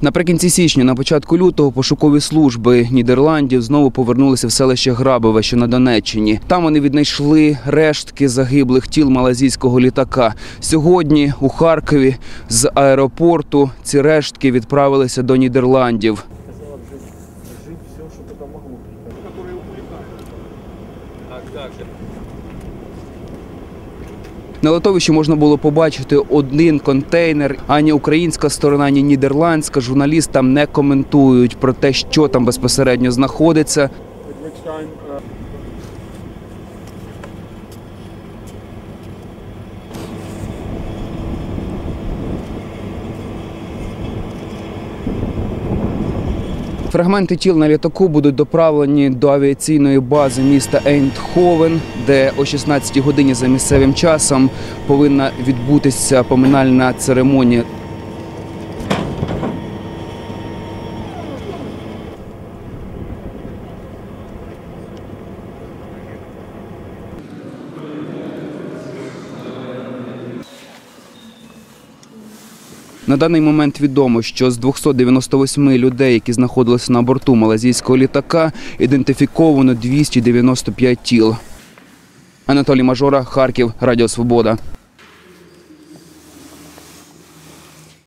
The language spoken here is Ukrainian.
Наприкінці січня, на початку лютого, пошукові служби Нідерландів знову повернулися в селище Грабове, що на Донеччині. Там вони віднайшли рештки загиблих тіл малазійського літака. Сьогодні у Харкові з аеропорту ці рештки відправилися до Нідерландів. На литовищі можна було побачити один контейнер. Ані українська сторона, ані нідерландська журналіст там не коментують про те, що там безпосередньо знаходиться. Фрагменти тіл на літаку будуть доправлені до авіаційної бази міста Ейндховен, де о 16 годині за місцевим часом повинна відбутися поминальна церемонія. На даний момент відомо, що з 298 людей, які знаходилися на борту малазійського літака, ідентифіковано 295 тіл. Анатолій Мажора, Харків, Радіо Свобода.